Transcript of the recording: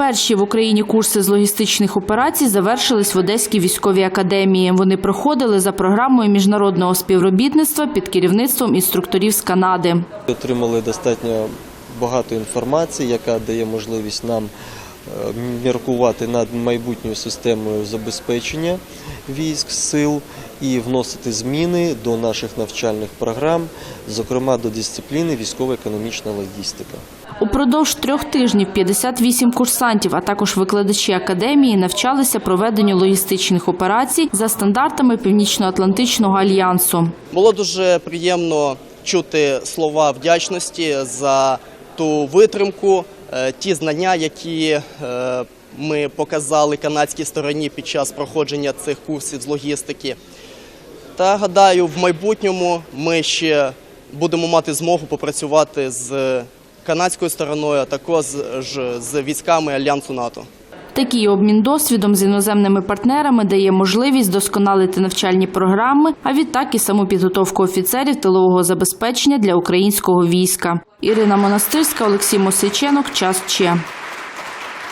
Перші в Україні курси з логістичних операцій завершились в Одеській військовій академії. Вони проходили за програмою міжнародного співробітництва під керівництвом інструкторів з Канади. Отримали достатньо багато інформації, яка дає можливість нам міркувати над майбутньою системою забезпечення військ, сил і вносити зміни до наших навчальних програм, зокрема до дисципліни військово-економічна логістика. Упродовж трьох тижнів 58 курсантів, а також викладачі академії навчалися проведенню логістичних операцій за стандартами Північно-Атлантичного альянсу. Було дуже приємно чути слова вдячності за ту витримку, е, ті знання, які е, ми показали канадській стороні під час проходження цих курсів з логістики. Та гадаю, в майбутньому ми ще будемо мати змогу попрацювати з канадською стороною, а також з військами Альянсу НАТО. Такий обмін досвідом з іноземними партнерами дає можливість досконалити навчальні програми, а відтак і саму підготовку офіцерів тилового забезпечення для українського війська. Ірина Монастирська, Олексій Мосиченок. Час Че.